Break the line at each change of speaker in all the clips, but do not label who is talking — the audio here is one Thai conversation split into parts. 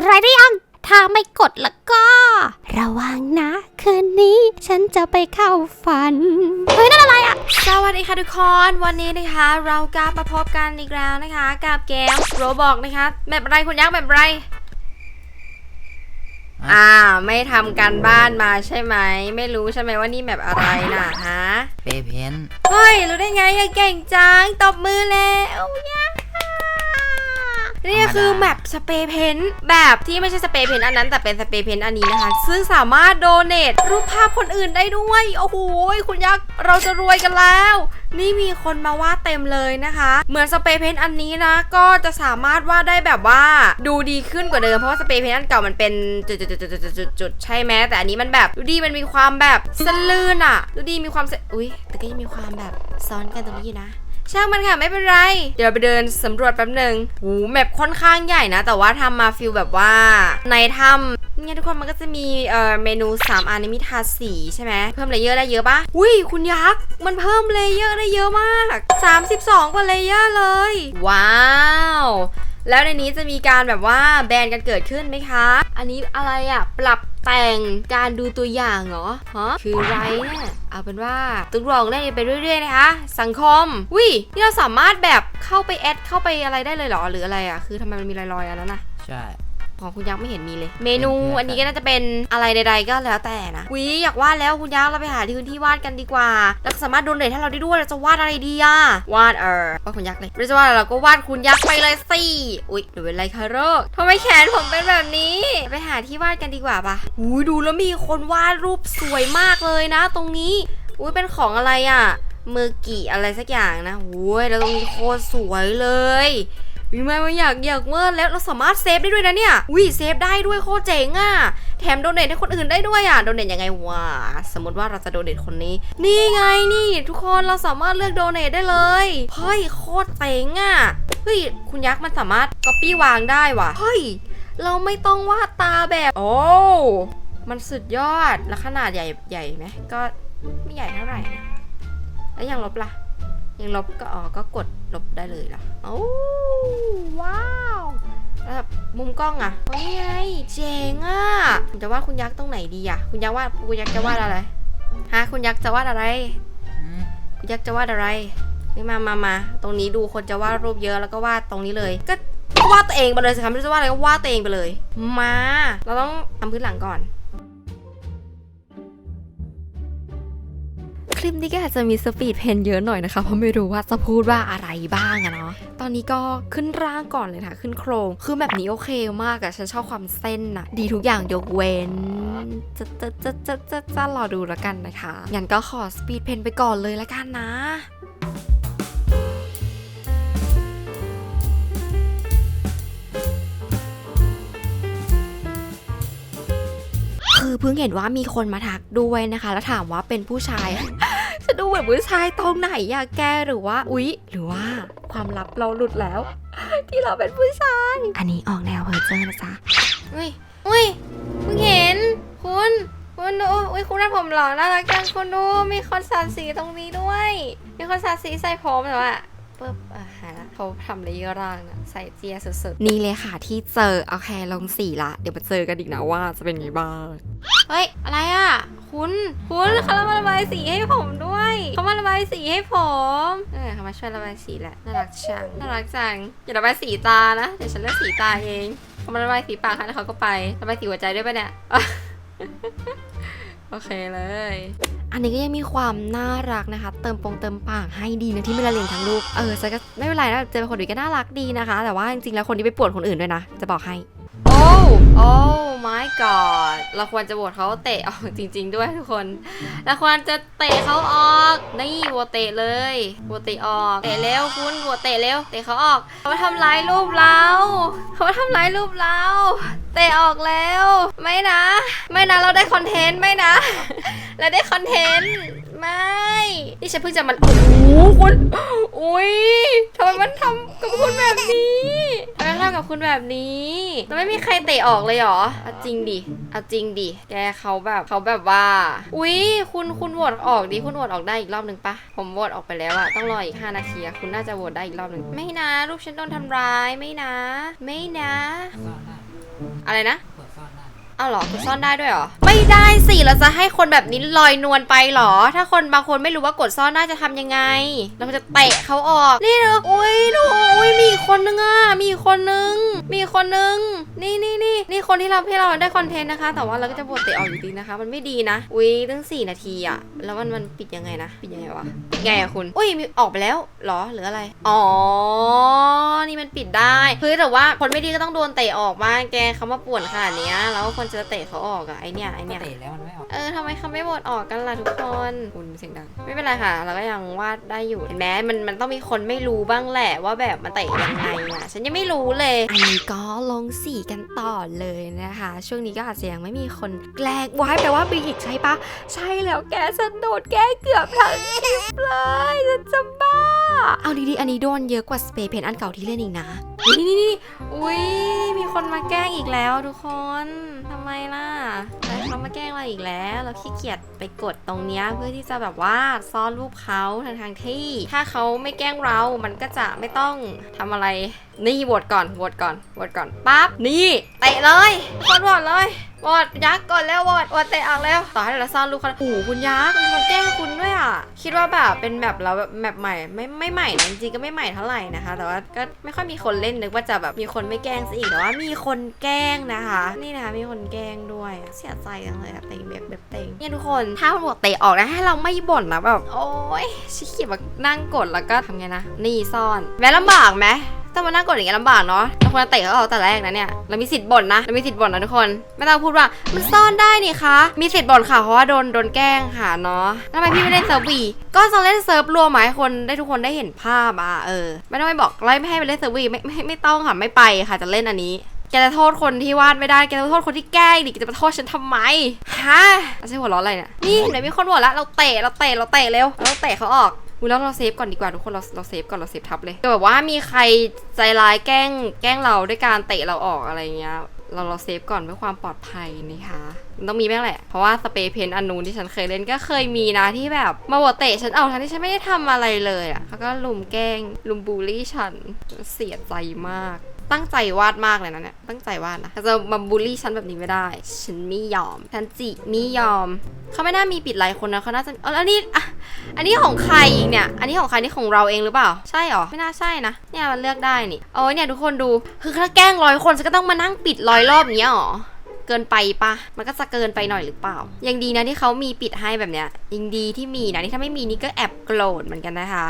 ดไลค์ได้ยัง ถ้าไม่กดแล้วก็ ระวังนะ คืนนี้ฉันจะไปเข้าฝัน เฮ้ย นั่นอะไรอะ
สวัสดีค่ะทุกคนวันนี้นะคะ เรากลับมาพบกันอีกแล้วนะคะ กับเกมโรบอกนะคะ แบบอะไรคุณยักษ์แบบอะไร อ่า ไม่ทำการบ้านมาใช่ไหม ไม่รู้ใช่ไหมว่านี่แบบอะไรน่ะฮะ
เปเพน
เฮ้ย รู้ได้ไงอะเก่งจังตบมือแล้วย่า นี่คือแมปสเปรย์เพนท์แบบที่ไม่ใช่สเปรย์เพนท์อันนั้นแต่เป็นสเปรย์เพนท์อันนี้นะคะ ซึ่งสามารถโดเนทรูปภาพคนอื่นได้ด้วย โอ้โหคุณยักษ์เราจะรวยกันแล้ว นี่มีคนมาวาดเต็มเลยนะคะ เหมือนสเปรย์เพนท์อันนี้นะ ก็จะสามารถวาดได้แบบว่าดูดีขึ้นกว่าเดิมเพราะว่าสเปรย์เพนท์อันเก่ามันเป็นจุดๆๆๆๆใช่ไหมแต่อันนี้มันแบบดูดีมันมีความแบบสลื่นอะดูดีมีความเสอุ้ยแต่ก็ยังมีความแบบซ้อนกันตรงนี้นะ ช่างมันค่ะไม่เป็นไร เดี๋ยวไปเดินสำรวจแป๊บหนึ่งหูแมปค่อนข้างใหญ่นะ แต่ว่าทำมาฟิลแบบว่าในถ้ำเนี่ยทุกคนมันก็จะมีเอ่อเมนู 3 อันนี้มีทาสีใช่ไหมเพิ่มเลเยอร์ได้เยอะปะอุ้ยคุณยักษ์มันเพิ่มเลเยอร์ได้เยอะมาก 32 กว่าเลเยอร์เลย ว้าวแล้วในนี้จะมีการแบบว่าแบนกันเกิดขึ้นไหมคะ อันนี้อะไรอะปรับ แต่งการดูตัวอย่างเหรอฮะคือไรเนี่ยเอาเป็นว่าต้องลองเล่นไปเรื่อยๆนะคะ สังคมวินี่เราสามารถแบบเข้าไปแอดเข้าไปอะไรได้เลยเหรอหรืออะไรอะคือทำไมมันมีรอยๆอันนั้นนะ
ใช่
ของคุณยักษ์ไม่เห็นมีเลย เมนูอันนี้ก็น่าจะเป็นอะไรใด ๆ ก็แล้วแต่นะวิอยากวาดแล้วคุณยักษ์เราไปหาที่พื้นที่วาดกันดีกว่าแล้วก็สามารถโดนเรทให้เราได้ด้วยเราจะวาดอะไรดีอะวาดเออวาดคุณยักษ์เลยไม่จะวาดอะไรเราก็วาดคุณยักษ์ไปเลยสิอุ๊ยหนูเป็นไรคะโรคทำไมแขนผมเป็นแบบนี้ ไปหาที่วาดกันดีกว่าปะอุ้ยดูแล้วมีคนวาดรูปสวยมากเลยนะ ตรงนี้อุ้ยเป็นของอะไรอะเมอร์กี่อะไรสักอย่างนะอุ้ยแล้วตรงนี้โคตรสวยเลย วิแม่ว่าอยากอยากเมื่อแล้วเราสามารถเซฟได้ด้วยนะเนี่ยวิเซฟได้ด้วยโคตรเจ๋งอะ่ะแถมโดเนทให้คนอื่นได้ด้วยอะ่ะโดเนทยังไงวะสมมติว่าเราจะโดเนทคนนี้ นี่ไงนี่ทุกคนเราสามารถเลือกโดเนทได้เลยเฮ้ยโคตรเจ๋งอะ่ะเฮ้ยคุณยักษ์มันสามารถก๊อปปี้วางได้ว่ะเฮ้ยเราไม่ต้องวาดตาแบบโอ้มันสุดยอดแล้วขนาดใหญ่ใหญ่ไหมก็ไม่ใหญ่เท่าไหร่นะแล้วยังลบล่ะ ยังลบก็อ๋อก็กดลบได้เลยเหรอโอ้ว้าวแล้วแบบมุมกล้องอะโอ้ยไงเจ๋งอะผมจะวาดคุณยักษ์ตรงไหนดีอะคุณยักษ์วาดคุณยักษ์จะวาดอะไรฮะคุณยักษ์จะวาดอะไร
อืม
คุณยักษ์จะวาดอะไรนี่มามามาตรงนี้ดูคนจะวาดรูปเยอะแล้วก็วาดตรงนี้เลย ก็ก็วาดตัวเองไปเลยสิคะไม่รู้จะวาดอะไรก็วาดตัวเองไปเลย มา เราต้องทำพื้นหลังก่อน คลิปนี้ก็อาจจะมีสปีดเพนเยอะหน่อยนะคะ เพราะไม่รู้ว่าจะพูดว่าอะไรบ้างอะเนาะ ตอนนี้ก็ขึ้นร่างก่อนเลยค่ะ ขึ้นโครง คือแบบนี้โอเคมากอะฉันชอบความเส้นอะดีทุกอย่างยกเว้น จะจะจะจะจะจะรอดูแล้วกันนะคะ งั้นก็ขอสปีดเพนไปก่อนเลยละกันนะ คือเพิ่งเห็นว่ามีคนมาทักด้วยนะคะ แล้วถามว่าเป็นผู้ชายจะดูเหมือนผู้ชายตรงไหนอะแกหรือว่าอุ๊ย หรือว่าความลับเราหลุดแล้ว ที่เราเป็นผู้ชาย อันนี้ออกแนวเพอร์เจอร์นะจ๊ะอุ้ยอุ้ยเพิ่งเห็น คุณคุณดูอุ้ยคุณน่าผมหล่อน่ารักจังคุณดูมีคนสาดสีตรงนี้ด้วย มีคนสาดสีใส่ผมแต่ว่าปึ๊บอะหายละ เขาทำเลเยอร์ร่างนะใส่เจียสุดๆ นี่เลยค่ะที่เจอโอเคลงสีละ เดี๋ยวมาเจอกันอีกนะว่าจะเป็นไงบ้าง เฮ้ย อะไรอะ คุณคุณเขามาระบายสีให้ผมด้วยเขามาระบายสีให้ผมเออเขามาช่วยระบายสีแหละน่ารักจังน่ารักจังอย่าระบายสีตานะเดี๋ยวฉันเลือกสีตาเองเขามาระบายสีปากค่ะแล้วเขาก็ไประบายสีหัวใจด้วยปะเนี่ยโอเคเลย อันนี้ก็ยังมีความน่ารักนะคะ เติมปงเติมปากให้ดีนะที่ไม่ละเลงทั้งลูก เออซะก็ไม่เป็นไรนะเจอคนอื่นก็น่ารักดีนะคะ แต่ว่าจริงๆแล้วคนที่ไปปวดคนอื่นด้วยนะ จะบอกให้ โอ้ my god เราควรจะโหวตเขาเตะออกจริง ๆ ด้วยทุกคน เราควรจะเตะเขาออก นี่โหวตเตะเลยโหวตเตะออก เตะเร็วคุณโหวตเตะเร็ว เตะเขาออก เขาทำร้ายรูปเรา เขามาทำร้ายรูปเรา เตะออกแล้ว ไม่นะ ไม่นะเราได้คอนเทนต์ไม่นะ เราได้คอนเทนต์ไม่ นี่ฉันเพิ่งจะมัน โอ้โหคุณ อุ้ยทำไมมันทำกับคุณแบบนี้ ทำกับคุณแบบนี้แล้วไม่มีใครเตะออกเลยเหรอเอาจริงดิเอาจริงดิแกเขาแบบเขาแบบว่า อุ๊ย คุณคุณโหวตออกดิคุณโหวตออกได้อีกรอบหนึ่งปะผมโหวตออกไปแล้วอะต้องรออีก 5 นาทีอะคุณน่าจะโหวตได้อีกรอบหนึ่งไม่นะรูปฉันโดนทำร้ายไม่นะ ไม่นะ อะไรนะ
เปิดซ่อนได้
เอาหรอกดซ่อนได้ด้วยเหรอ ไม่ได้สิเราจะให้คนแบบนี้ลอยนวลไปเหรอ ถ้าคนบางคนไม่รู้ว่ากดซ่อนได้จะทำยังไง เราจะเตะเขาออก นี่เนอะอุ้ยดูอุ้ยมีคนนึงอะ มีอีกคนนึง มีอีกคนนึง นี่นี่นี่นี่คนที่เราที่เราได้คอนเทนต์นะคะ แต่ว่าเราก็จะบดเตะออกอยู่ดีนะคะ มันไม่ดีนะ อุ้ยตั้งสี่นาทีอะ แล้วมันมันปิดยังไงนะ ปิดยังไงวะ ปิดไงอะคุณ อุ้ยมีออกไปแล้วเหรอหรืออะไร อ๋อ นี่มันปิดได้คือแต่ว่าคนไม่ดีก็ต้องโดนเตะออกบ้างแกเขามาป่วนขนาดเนี้ยแล้วคนจะเตะเขาออกอะไอเนี้ยไอ
ก็
เนี้ย
เตะแล้วมันไม่ออก
เออทำไมเขาไม่โหวตออกกันล่ะทุกคนคุณเสียงดัง ไม่เป็นไรค่ะ เราก็ยังวาดได้อยู่เห็นไหมมันมันต้องมีคนไม่รู้บ้างแหละว่าแบบมันเตะยังไงอะฉันยังไม่รู้เลย อันนี้ก็ลงสีกันต่อเลยนะคะ ช่วงนี้ก็อาจจะยังไม่มีคนแกล้งว้ายแปลว่าบีอีกใช่ปะใช่แล้วแกฉันโดนแกล้งเกือบทั้งคลิปเลยฉันจะบ้า เอาดีๆอันนี้โดนเยอะกว่าสเปรย์เพนอันเก่าที่เล่นอีกนะนี่นี่นี่อุ้ยมีคนมาแกล้งอีกแล้วทุกคนทำไมล่ะแล้วเขามาแกล้งเราอีกแล้ว เราขี้เกียจไปกดตรงเนี้ยเพื่อที่จะแบบว่าซ่อนรูปเขาทางทางที่ ถ้าเขาไม่แกล้งเรา มันก็จะไม่ต้องทำอะไร นี่โหวตก่อนโหวตก่อนโหวตก่อนปั๊บนี่เตะเลยคนโหวตเลย โหวตยักษ์ก่อนแล้ววตโหวตเตะออกแล้วต่อให้เราซ่อนรูปเขาโอ้โหคุณยักษ์มีคนแกล้งคุณด้วยอะคิดว่าแบบเป็นแบบเราแบบแมปใหม่ไม่ไม่ใหม่นะจริงๆก็ไม่ใหม่เท่าไหร่นะคะ แต่ว่าก็ไม่ค่อยมีคนเล่นนึกว่าจะแบบมีคนไม่แกล้งซะอีกแต่ว่ามีคนแกล้งนะคะ นี่นะคะมีคนแกล้งด้วยเสียใจจังเลยอะเต็งแบบแบบเต็งเนี่ยทุกคนถ้าโหวตเตะออกนะให้เราไม่บ่นนะแบบโอ๊ยชิคกี้พายนั่งกดแล้วก็ทำไงนะนี่ซ่อนแม้ลำบากไหม ต้องมานั่งกดอย่างเงี้ยลำบากเนาะเราควรจะเตะเขาออกแต่แรกนะเนี่ย เรามีสิทธิ์บ่นนะ เรามีสิทธิ์บ่นนะทุกคน ไม่ต้องพูดว่า มันซ่อนได้นี่คะ มีสิทธิ์บ่นค่ะ เพราะว่าโดนโดนแกล้งค่ะเนาะทำไมพี่ไม่เล่นเซิร์ฟวีก็จะเล่นเซิร์ฟรวมมาให้คนได้ทุกคนได้เห็นภาพอะเออ ไม่ต้องไปบอกไล่ไม่ให้ไปเล่นเซิร์ฟวีไม่ไม่ไม่ต้องค่ะไม่ไปค่ะจะเล่นอันนี้แกจะโทษคนที่วาดไม่ได้ แกจะโทษคนที่แกล้งดิ แกจะมาโทษฉันทำไม ฮะไม่ใช่หัวเราะอะไรเนี่ย นี่ไหนมีคนหัวละ เราเตะ เราเตะ เราเตะเร็ว เราเตะเขาออก อุ้ยแล้วเราเซฟก่อนดีกว่าทุกคนเราเราเซฟก่อนเราเซฟทับเลยแต่แบบว่ามีใครใจร้ายแกล้ง แกล้งเราด้วยการเตะเราออกอะไรเงี้ยเราเราเซฟก่อนเพื่อความปลอดภัยนะคะมันต้องมีแม่งแหละ เพราะว่าสเปรย์เพนท์อันนูนที่ฉันเคยเล่นก็เคยมีนะที่แบบมาบวเตะฉันเอาทั้งที่ฉันไม่ได้ทำอะไรเลยอะ่ะเขาก็ลุมแกล้งลุมบูลลี่ฉันเสียใจมาก ตั้งใจวาดมากเลยนะเนี่ย ตั้งใจวาดนะจะมาบูลลี่ฉันแบบนี้ไม่ได้ ฉันไม่ยอมฉันจิไม่ยอม เขาไม่น่ามีปิดไลค์คนนะเขาน่าจะเออแล้วนี่อะอันนี้ของใครอีกเนี่ย อันนี้ของใครนี่ของเราเองหรือเปล่า ใช่หรอ ไม่น่าใช่นะ เนี่ยมันเลือกได้นี่ โอ้ยเนี่ยทุกคนดู คือถ้าแกล้งร้อยคนฉันก็ต้องมานั่งปิดร้อยรอบอย่างเงี้ยหรอเกินไปปะมันก็จะเกินไปหน่อยหรือเปล่า ยังดีนะที่เขามีปิดให้แบบเนี้ยยังดีที่มีนะ นี่ถ้าไม่มีนี่ก็แอบโกรธเหมือนกันนะคะ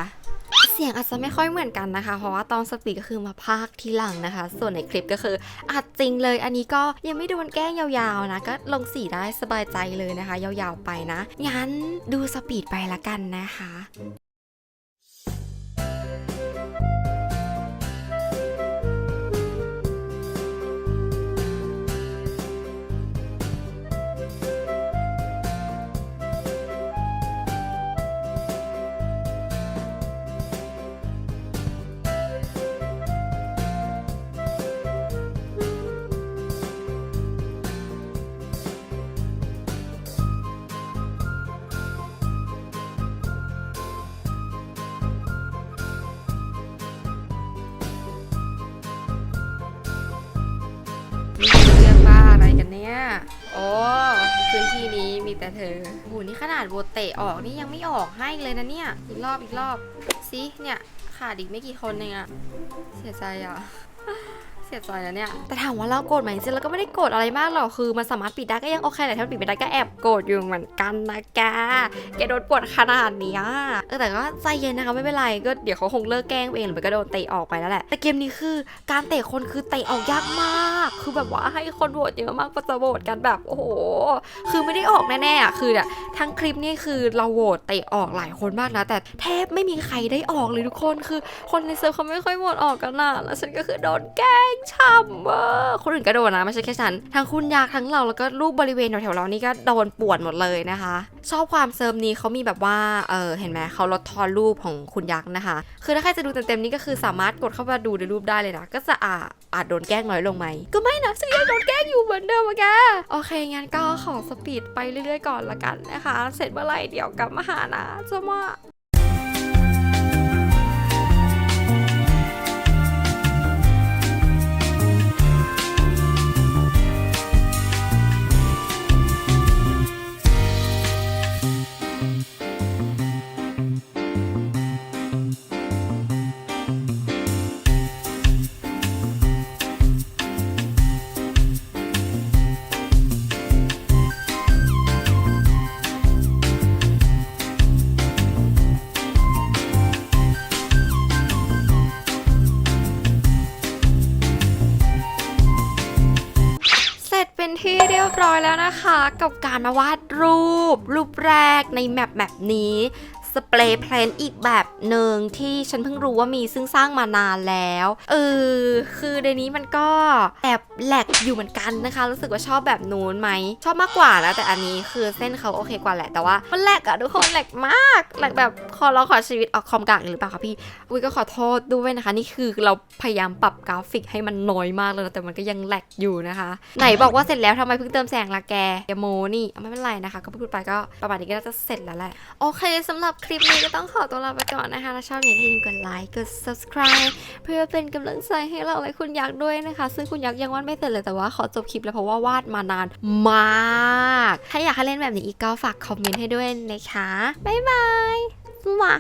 เสียงอาจจะไม่ค่อยเหมือนกันนะคะ เพราะว่าตอนสปีดก็คือมาพากทีหลังนะคะ ส่วนในคลิปก็คืออัดจริงเลย อันนี้ก็ยังไม่โดนแกล้งยาวๆนะ ก็ลงสีได้สบายใจเลยนะคะ ยาวๆไปนะ งั้นดูสปีดไปละกันนะคะ เนี่ย โอ้พื้นที่นี้มีแต่เธอโหนี่ขนาดโบเตะออกนี่ยังไม่ออกให้เลยนะเนี่ย อีกรอบอีกรอบสิเนี่ยขาดอีกไม่กี่คนเองอะเสียใจอะ เสียใจนะเนี่ย แต่ถามว่าเราโกรธไหมจริงๆเราก็ไม่ได้โกรธอะไรมากหรอก คือมันสามารถปิดได้ก็ยังโอเคแต่ถ้ามันปิดไม่ได้ก็แอบโกรธอยู่เหมือนกันนะแก แกโดนปวดขนาดนี้เออแต่ก็ใจเย็นนะคะไม่เป็นไร ก็เดี๋ยวเขาคงเลิกแกล้งเองหรือไม่ก็โดนเตะออกไปแล้วแหละ แต่เกมนี้คือการเตะคนคือเตะออกยากมาก คือแบบว่าให้คนโหวตเยอะมากก็จะโหวตกันแบบโอ้โห คือไม่ได้ออกแน่ๆอะคือเนี่ยทั้งคลิปนี่คือเราโหวตเตะออกหลายคนมากนะ แต่แทบไม่มีใครได้ออกเลยทุกคน คือคนในเซิร์ฟเขาไม่ค่อยโหวตออกกันนะแล้วฉันก็คือโดนแกล้งช่ำเวอร์คนอื่นก็โดนนะไม่ใช่แค่ฉัน ทั้งคุณยากทั้งเราแล้วก็รูปบริเวณแถวๆเรานี่ก็โดนปวดหมดเลยนะคะ ชอบความเซิร์ฟนี้เขามีแบบว่า เออเห็นไหมเขาลดทอนรูปของคุณยักษ์นะคะ คือถ้าใครจะดูเต็มๆนี่ก็คือสามารถกดเข้ามาดูในรูปได้เลยนะ ก็จะอาอาจโดนแกล้งน้อยลงไหม ก็ไม่นะฉันยังโดนแกล้งอยู่เหมือนเดิมอะแก โอเคงั้นก็ขอสปีดไปเรื่อยๆก่อนละกันนะคะ เสร็จเมื่อไหร่เดี๋ยวกลับมาหานะจะมา ที่เรียบร้อยแล้วนะคะ กับการมาวาดรูป รูปแรกในแมปแมปนี้ สเปรย์เพลนอีกแบบหนึ่งที่ฉันเพิ่งรู้ว่ามีซึ่งสร้างมานานแล้วเออคือในนี้มันก็แอบแหลกอยู่เหมือนกันนะคะ รู้สึกว่าชอบแบบนู้นไหมชอบมากกว่านะแต่อันนี้คือเส้นเขาโอเคกว่าแหละแต่ว่ามันแหลกอะทุกคนแหลกมากแหลกแบบขอเราขอชีวิตออกคอมกากหรือเปล่าคะพี่อุ้ยก็ขอโทษด้วยนะคะ นี่คือเราพยายามปรับกราฟิกให้มันน้อยมากเลยนะแต่มันก็ยังแหลกอยู่นะคะ ไหนบอกว่าเสร็จแล้วทำไมเพิ่งเติมแสงละแกอย่าโมนี่ไม่เป็นไรนะคะ ก็พูดไปก็ประมาณนี้ก็น่าจะเสร็จแล้วแหละโอเคสำหรับคลิปนี้ก็ต้องขอตัวลาไปก่อนนะคะถ้าชอบอย่าลืมกดไลค์ กด subscribe เพื่อเป็นกำลังใจให้เราและคุณยักษ์ด้วยนะคะ ซึ่งคุณยักษ์ยังวาดไม่เสร็จเลยแต่ว่าขอจบคลิปแล้วเพราะว่าวาดมานานมาก ถ้าอยากให้เล่นแบบนี้อีกก็ฝากคอมเมนต์ให้ด้วยนะคะ บ๊ายบายว้า